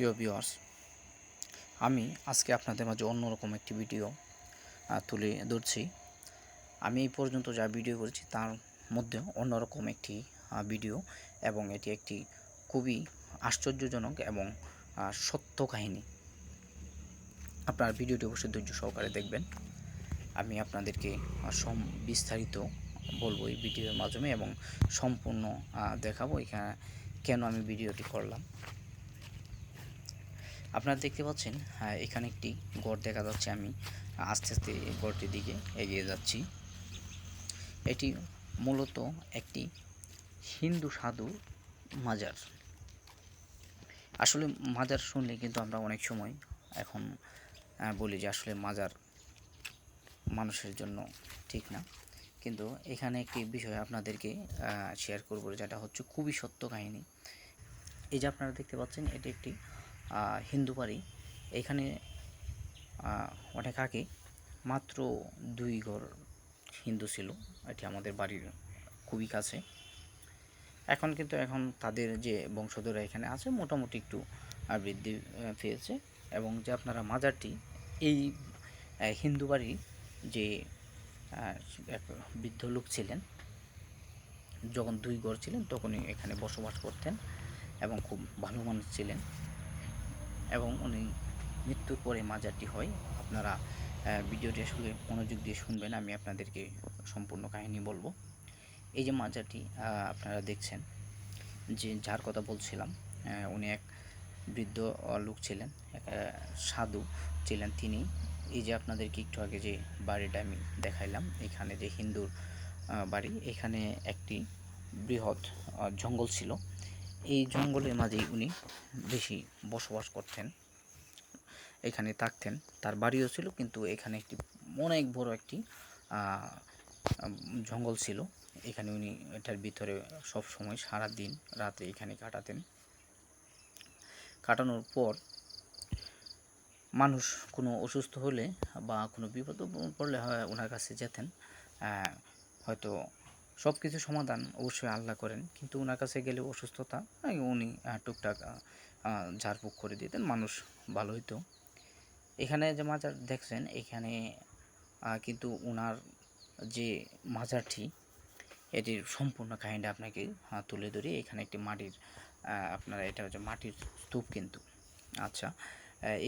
প্রিয় ভিউয়ার্স আমি আজকে আপনাদের মাঝে অন্যরকম একটি ভিডিও তুলে ধরছি। আমি এই পর্যন্ত যা ভিডিও করেছি তার মধ্যে অন্যরকম একটি ভিডিও এবং এটি একটি খুবই আশ্চর্যজনক এবং সত্য কাহিনী। আপনার ভিডিওটি অবশ্যই ধৈর্য সহকারে দেখবেন। আমি আপনাদেরকে সম, বিস্তারিত বলব এই ভিডিওর মাধ্যমে এবং সম্পূর্ণ দেখাবো এখানে কেন আমি ভিডিওটি করলাম। আপনারা দেখতে পাচ্ছেন হ্যাঁ, এখানে একটি গড় দেখা যাচ্ছে আমি। আস্তে আস্তে এই গড়টির দিকে এগিয়ে যাচ্ছি। এটি মূলত একটি হিন্দু সাধু মাজার। আসলে মাজার শুনলে কিন্তু আমরা অনেক সময় এখন বলি যে আসলে মাজার মানুষের জন্য ঠিক না। কিন্তু এখানে একটি বিষয় আপনাদেরকে শেয়ার করব যেটা হচ্ছে খুবই সত্য কাহিনী। এই যে আপনারা দেখতে পাচ্ছেন এটি একটি হিন্দু বাড়ি। এখানে অনেক আগে মাত্র দুই ঘর হিন্দু ছিল। এটি আমাদের বাড়ির খুবই কাছে। এখন কিন্তু এখন তাদের যে বংশধররা এখানে আছে, মোটামুটি একটু বৃদ্ধি পেয়েছে। এবং যে আপনারা মাজারটি, এই হিন্দু বাড়ির যে এক বৃদ্ধ লোক ছিলেন, যখন দুই ঘর ছিলেন, তখনই এখানে বসবাস করতেন এবং খুব ভালো মানুষ ছিলেন। এবং উনি মৃত্যুর পরে মাজারটি হয়। আপনারা ভিডিওটি আসলে মনোযোগ দিয়ে শুনবেন, আমি আপনাদেরকে সম্পূর্ণ কাহিনী বলব। এই যে মাজারটি আপনারা দেখছেন যে যার কথা বলছিলাম উনি এক বৃদ্ধ লোক ছিলেন, এক সাধু ছিলেন তিনি। এই যে আপনাদেরকে একটু আগে যে বাড়িটা আমি দেখাইলাম, এখানে যে হিন্দুর বাড়ি, এখানে একটি বৃহৎ জঙ্গল ছিল। এই জঙ্গলের মাঝেই উনি বেশি বসবাস করতেন। এখানে থাকতেন। তার বাড়িও ছিল, কিন্তু এখানে একটি অনেক বড় একটি জঙ্গল ছিল। এখানে উনি এটার ভিতরে সব সময় সারা দিন রাতে এখানে কাটাতেন। কাটানোর পর মানুষ কোনো অসুস্থ হলে বা কোনো বিপদ পড়লে হয়, ওনার কাছে যেতেন। হয়তো সব কিছু সমাধান অবশ্যই আল্লাহ করেন। কিন্তু ওনার কাছে গেলে অসুস্থতা উনি টুকটাক ঝাড়ফুঁক করে দিতেন, মানুষ ভালো হইতো। এখানে যে মাজার দেখছেন, এখানে কিন্তু ওনার যে মাজারটি এটির সম্পূর্ণ কাহিনীটা আপনাকে তুলে ধরি। এখানে একটি মাটির আপনার, এটা হচ্ছে মাটির স্তূপ কিন্তু। আচ্ছা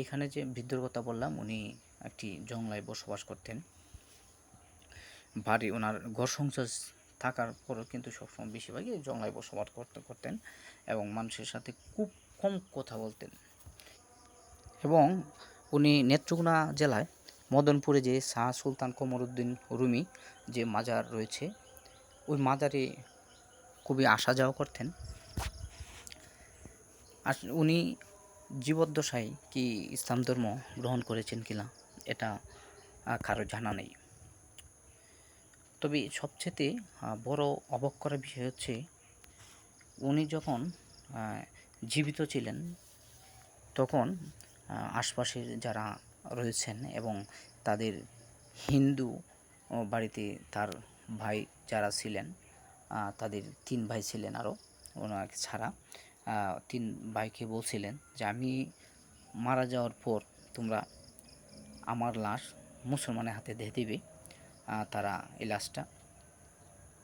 এখানে যে বৃদ্ধর কথা বললাম, উনি একটি জংলায় বসবাস করতেন। বাড়ি ওনার ঘর সংসার থাকার পরও কিন্তু সবসময় বেশিরভাগই জংলায় বসবাস করতে, করতেন এবং মানুষের সাথে খুব কম কথা বলতেন। এবং উনি নেত্রকোনা জেলায় মদনপুরে যে শাহ সুলতান কমরুদ্দিন রুমি যে মাজার রয়েছে, ওই মাজারে খুবই আসা যাওয়া করতেন। আর উনি জীবদ্দশায় কি ইসলাম ধর্ম গ্রহণ করেছেন কিনা, এটা কারও জানা নেই। তবে সবচেয়ে বড় অবাক করার বিষয় হচ্ছে, উনি যখন জীবিত ছিলেন, তখন আশপাশের যারা রয়েছেন এবং তাদের হিন্দু বাড়িতে তার ভাই যারা ছিলেন তাদের তিন ভাই ছিলেন আরও, ওনাকে ছাড়া তিন ভাইকে বলছিলেন যে, আমি মারা যাওয়ার পর তোমরা আমার লাশ মুসলমানের হাতে দিয়ে দিবে। তারা এই লাশটা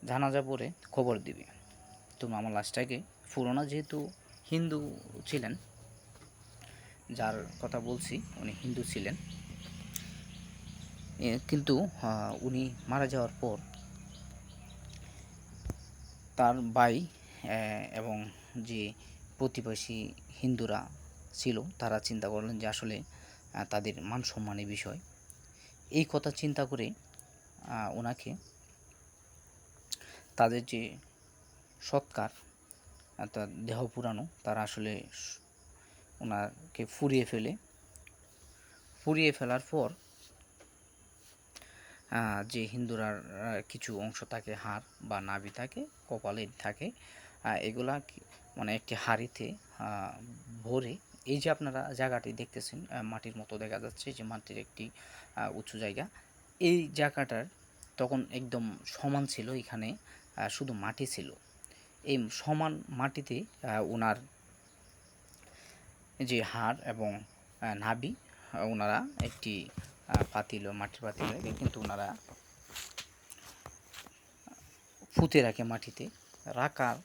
জানাজা পরে খবর দিবে। তো আমার লাশটাকে ফুরোনা যেহেতু হিন্দু ছিলেন যার কথা বলছি উনি হিন্দু ছিলেন কিন্তু উনি মারা যাওয়ার পর তার আহ, এবং যে প্রতিবেশী হিন্দুরা ছিল তারা চিন্তা করলেন যে আসলে তাদের মান সম্মানের বিষয়। এই কথা চিন্তা করে ওনাকে তাদের যে সৎকার অর্থাৎ দেহ পুরানো, তারা আসলে ওনাকে ফুরিয়ে ফেলে। ফুরিয়ে ফেলার পর যে হিন্দুরা কিছু অংশ থাকে, হাড় বা নাভি থাকে, কপালে থাকে এগুলা মানে একটি হাড়িতে ভরে, এই যে আপনারা জায়গাটি দেখতেছেন মাটির মতো দেখা যাচ্ছে যে মাটির একটি উঁচু জায়গা এই জায়গাটার তখন একদম সমান ছিল এখানে শুধু মাটি ছিল। এই সমান মাটিতে ওনার যে হাড় এবং নাভি ওনারা একটি পাতিল, মাটির পাতিল রেখে কিন্তু ওনারা পুঁতে রাখে মাটিতে। রাখার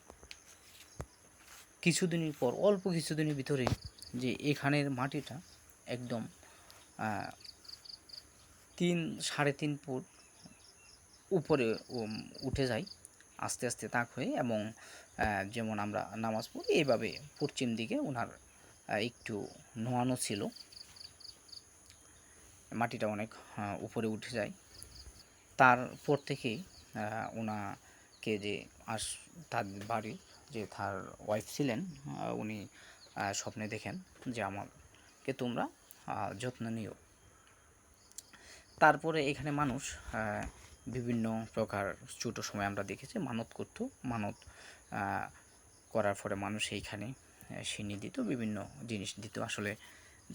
কিছুদিনের পর, অল্প কিছুদিনের ভিতরে যে এখানের মাটিটা একদম তিন, সাড়ে তিন ফুট উপরে উঠে যায় আস্তে আস্তে তাক হয়ে এবং যেমন আমরা নামাজ পড়ি এইভাবে পশ্চিম দিকে ওনার একটু নোয়ানো ছিল। মাটিটা অনেক উপরে উঠে যায়। তারপর থেকেই ওনাকে যে আস, তার বাড়ির যে তার ওয়াইফ ছিলেন উনি স্বপ্নে দেখেন যে আমাকে তোমরা যত্ন নিও। তারপরে এখানে মানুষ বিভিন্ন প্রকার ছোটো সময় আমরা দেখেছি, মানত করত। মানত করার পরে মানুষ এইখানে সিনি দিত, বিভিন্ন জিনিস দিত। আসলে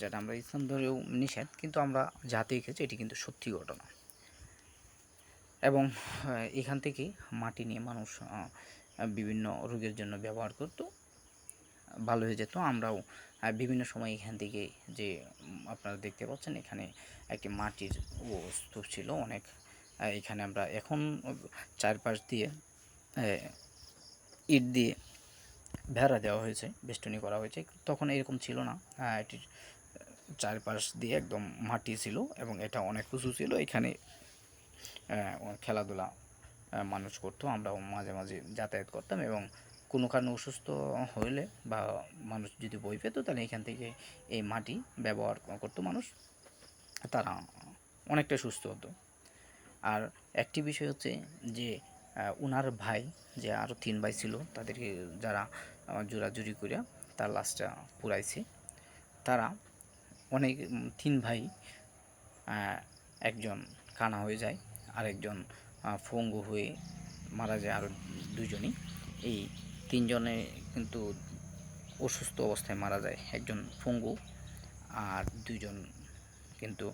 যেটা আমরা ইসলাম ধরেও নিষেধ, কিন্তু আমরা যা দেখেছি, এটি কিন্তু সত্যি ঘটনা। এবং এখান থেকে মাটি নিয়ে মানুষ বিভিন্ন রোগের জন্য ব্যবহার করত। ভালো হয়ে যেত, আমরাও আহ, বিভিন্ন সময় এখান থেকে যে আপনারা দেখতে পাচ্ছেন এখানে একটি মাটির স্তূপ ছিল অনেক। এখানে আমরা এখন চারপাশ দিয়ে ইট দিয়ে ভেড়া দেওয়া হয়েছে বেষ্টনী করা হয়েছে। তখন এরকম ছিল না। এটির চারপাশ দিয়ে একদম মাটি ছিল এবং এটা অনেক উঁচু ছিল। এখানে খেলাধুলা মানুষ করতো। আমরাও মাঝে মাঝে যাতায়াত করতাম এবং কোনো কারণে অসুস্থ হলে বা মানুষ যদি বই পেত তাহলে এখান থেকে এই মাটি ব্যবহার করতো মানুষ। তারা অনেকটা সুস্থ হতো। আর একটি বিষয় হচ্ছে যে উনার ভাই যে আরও তিন ভাই ছিল তাদেরকে যারা জোরাজুরি করে তার লাশটা পুরাইছে তারা অনেক তিন ভাই একজন কানা হয়ে যায় আরেকজন আহ, পঙ্গু হয়ে মারা যায় আরও দুজনই। এই তিনজনে কিন্তু অসুস্থ অবস্থায় মারা যায়। একজন ফঙ্গু আর দুজন কিন্তু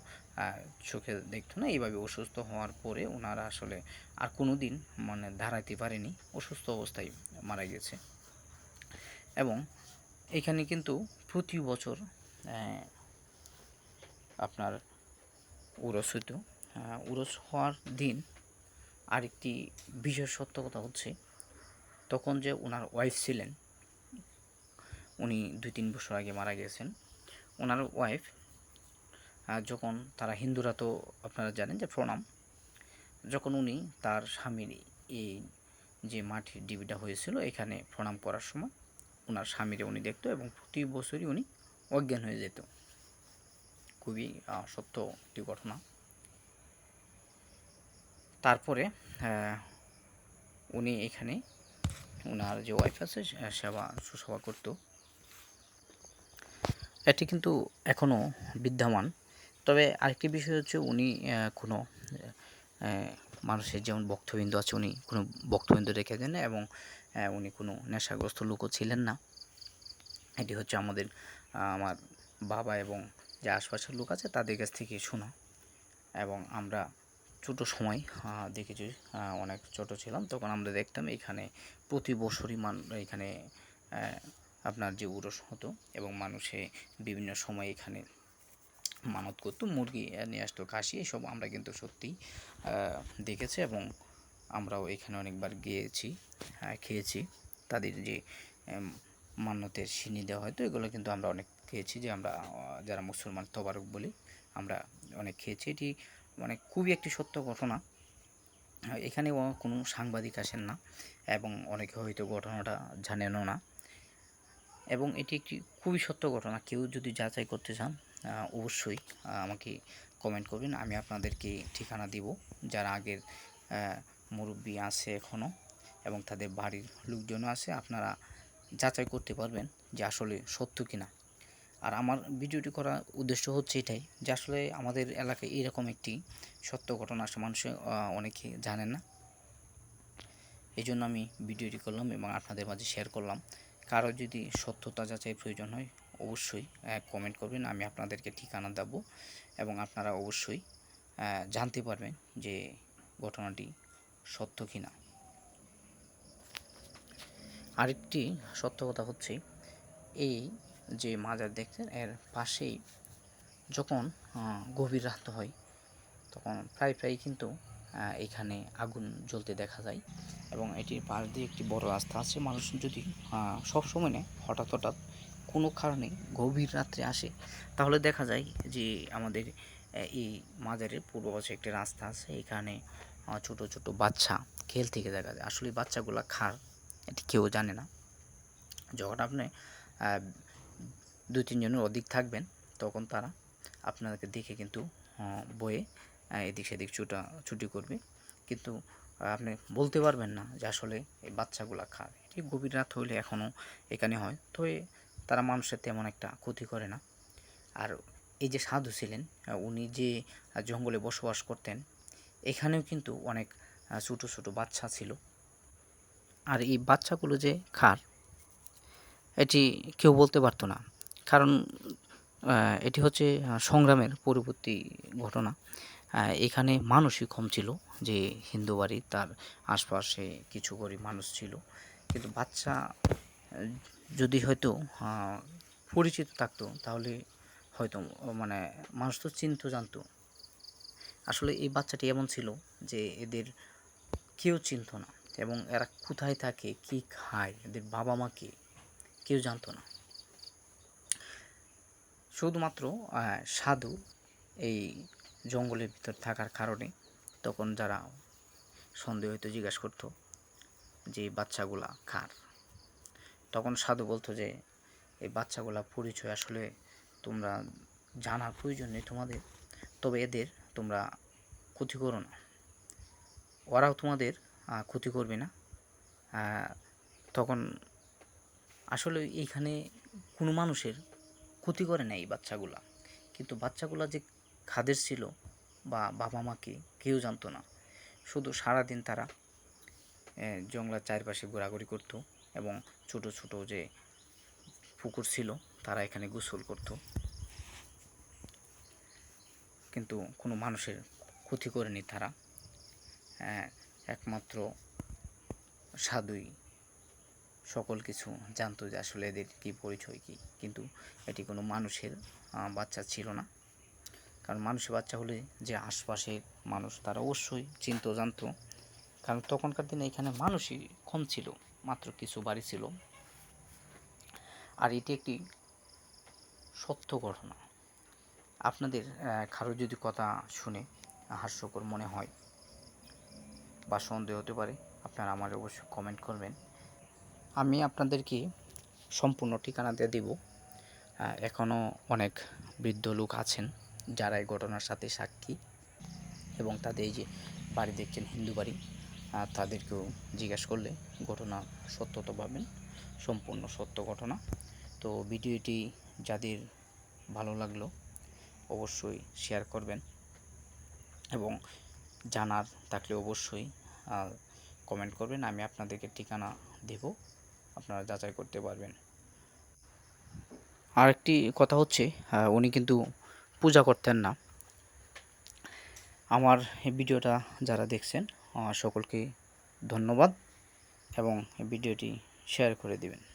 চোখে দেখতো না। এইভাবে অসুস্থ হওয়ার পরে ওনারা আসলে আর কোনো দিন মানে দাঁড়াইতে পারেনি। অসুস্থ অবস্থায় মারা গেছে। এবং এখানে কিন্তু প্রতি বছর আপনার উরস হইতো। উরস হওয়ার দিন আরেকটি বিশেষ সত্য কথা হচ্ছে তখন যে ওনার ওয়াইফ ছিলেন, উনি দুই তিন বছর আগে মারা গেছেন। ওনার ওয়াইফ যখন তারা হিন্দুরা তো আপনারা জানেন যে প্রণাম, যখন উনি তার স্বামীর এই যে মাটির ডিবিটা হয়েছিল, এখানে প্রণাম করার সময় ওনার স্বামীরে উনি দেখতো এবং প্রতি বছরই উনি অজ্ঞান হয়ে যেত। খুবই সত্য একটি ঘটনা। তারপরে উনি এখানে ওনার যে ওয়াইফ আছে, সে- সেবা, সুসেবা করতো। এটি কিন্তু এখনও বিদ্যমান। তবে আরেকটি বিষয় হচ্ছে উনি কোনো মানুষের যেমন বক্তবিন্দু আছে, উনি কোনো ভক্তবিন্দু রেখে দেন এবং উনি কোনো নেশাগ্রস্ত লোকও ছিলেন না। এটি হচ্ছে আমাদের আমার বাবা এবং যে আশপাশের লোক আছে, তাদের কাছ থেকে শোনা। এবং আমরা ছোটো সময় দেখেছি আহ, অনেক ছোট ছিলাম তখন আমরা দেখতাম এখানে প্রতি বছরই মান এখানে আপনার যে উরস হতো এবং মানুষে বিভিন্ন সময় এখানে মানত করতো মুরগি নিয়ে আসতো কাশি এসব আমরা কিন্তু সত্যি দেখেছি এবং আমরাও এখানে অনেকবার গিয়েছি খেয়েছি। তাদের যে মান্যতের সিনি দেওয়া হয় তো এগুলো কিন্তু আমরা অনেক খেয়েছি যে আমরা যারা মুসলমান তবারক বলি আমরা অনেক খেয়েছি। এটি মানে খুবই একটি সত্য ঘটনা। এখানে কোনো সাংবাদিক আসেন না এবং অনেকে হয়তো ঘটনাটা জানেনও না। এবং এটি একটি খুবই সত্য ঘটনা। কেউ যদি যাচাই করতে চান অবশ্যই আমাকে কমেন্ট করবেন। আমি আপনাদেরকে ঠিকানা দিব। যারা আগের মুরব্বি আছে এখনও এবং তাদের বাড়ির লোকজনও আছে, আপনারা যাচাই করতে পারবেন যে আসলে সত্য কিনা। আর আমার ভিডিওটি করার উদ্দেশ্য হচ্ছে এটাই যে আসলে আমাদের এলাকায় এরকম একটি সত্য ঘটনা আসলে মানুষ অনেকে জানেন না। এই জন্য আমি ভিডিওটি করলাম এবং আপনাদের মাঝে শেয়ার করলাম। কারও যদি সত্যতা যাচাই প্রয়োজন হয়, অবশ্যই কমেন্ট করবেন, আমি আপনাদেরকে ঠিকানা দেবো এবং আপনারা অবশ্যই জানতে পারবেন যে ঘটনাটি সত্য কি না আরেকটি সত্য কথা হচ্ছে, এই যে মাজার দেখছেন, এর পাশেই যখন গভীর রাত হয়, তখন প্রায় প্রায় কিন্তু এখানে আগুন জ্বলতে দেখা যায় এবং এটির পাশ দিয়ে একটি বড় রাস্তা আছে। মানুষ যদি সবসময় সব সময় নেয়, হঠাৎ হঠাৎ কোনো কারণে গভীর রাত্রে আসে, তাহলে দেখা যায় যে আমাদের এই মাজারের পূর্ব পাশে একটি রাস্তা আছে। এখানে ছোট ছোট বাচ্চা খেল থেকে দেখা যায়। আসলে বাচ্চাগুলা খার, এটি কেউ জানে না। যখন আপনি দুই তিনজনের অধিক থাকবেন, তখন তারা আপনাদেরকে দেখে কিন্তু বয়ে এদিক সেদিক ছুটা, ছুটি করবে। কিন্তু আপনি বলতে পারবেন না যে আসলে এই বাচ্চাগুলা খায়। এটি গভীর রাত হইলে এখনও এখানে হয়। তবে তারা মানুষের তেমন একটা ক্ষতি করে না। আর এই যে সাধু ছিলেন উনি যে জঙ্গলে বসবাস করতেন, এখানেও কিন্তু অনেক ছোটো ছোটো বাচ্চা ছিল। আর এই বাচ্চাগুলো যে খার এটি কেউ বলতে পারতো না। কারণ এটি হচ্ছে সংগ্রামের পরবর্তী ঘটনা। এখানে মানুষই কম ছিল, যে হিন্দু বাড়ি, তার আশপাশে কিছু গরিব মানুষ ছিল। কিন্তু বাচ্চা, যদি হয়তো পরিচিত থাকতো, তাহলে হয়তো মানে মানুষ তো চিনতো, জানতো। আসলে এই বাচ্চাটি এমন ছিল যে এদের কেউ চিনতো না, এবং এরা কোথায় থাকে, কি খায়, এদের বাবা মা কে, কেউ জানতো না। শুধুমাত্র সাধু এই জঙ্গলের ভিতর থাকার কারণে তখন যারা সন্দেহ হয়তো জিজ্ঞাসা করতো যে বাচ্চাগুলা কার? তখন সাধু বলতো যে, এই বাচ্চাগুলা পরিচয় আসলে তোমরা জানার প্রয়োজন নেই তোমাদের, তবে এদের তোমরা ক্ষতি করো না। ওরাও তোমাদের ক্ষতি করবে না। তখন আসলে এইখানে কোনো মানুষের ক্ষতি করে না এই বাচ্চাগুলা। কিন্তু বাচ্চাগুলা যে খাদের ছিল বা বাবা মাকে কেউ জানতো না। শুধু সারাদিন তারা জঙ্গলার চারপাশে ঘোরাঘুরি করতো এবং ছোট ছোট যে পুকুর ছিল তারা এখানে গোসল করতো। কিন্তু কোনো মানুষের ক্ষতি করেনি তারা। আহ, একমাত্র সাধুই সকল কিছু জানতো যে আসলে এদের কী পরিচয়, কী। কিন্তু এটি কোনো মানুষের বাচ্চা ছিল না। কারণ মানুষের বাচ্চা হলে যে আশপাশের মানুষ, তারা অবশ্যই চিনতো, জানতো। কারণ তখনকার দিনে এখানে মানুষই কম ছিল, মাত্র কিছু বাড়ি ছিল। আর এটি একটি সত্য ঘটনা। আপনাদের কারও যদি কথা শুনে হাস্যকর মনে হয় বা সন্দেহ হতে পারে, আপনারা আমার অবশ্যই কমেন্ট করবেন। আমি আপনাদেরকে সম্পূর্ণ ঠিকানা দিয়ে দিব। এখনও অনেক বৃদ্ধ লোক আছেন যারা এই ঘটনার সাথে সাক্ষী এবং তাদের এই যে বাড়ি দেখছেন হিন্দু বাড়ি তাদেরকেও জিজ্ঞাসা করলে ঘটনা সত্যতা পাবেন, সম্পূর্ণ সত্য ঘটনা। তো ভিডিওটি যাদের ভালো লাগল অবশ্যই শেয়ার করবেন এবং জানার থাকলে অবশ্যই কমেন্ট করবেন, আমি আপনাদেরকে ঠিকানা দেব। আপনারা যাচাই করতে পারবেন। আরেকটি কথা হচ্ছে আহ, উনি কিন্তু পূজা করতেন না। আমার ভিডিওটা যারা দেখছেন সকলকে ধন্যবাদ এবং ভিডিওটি শেয়ার করে দিবেন।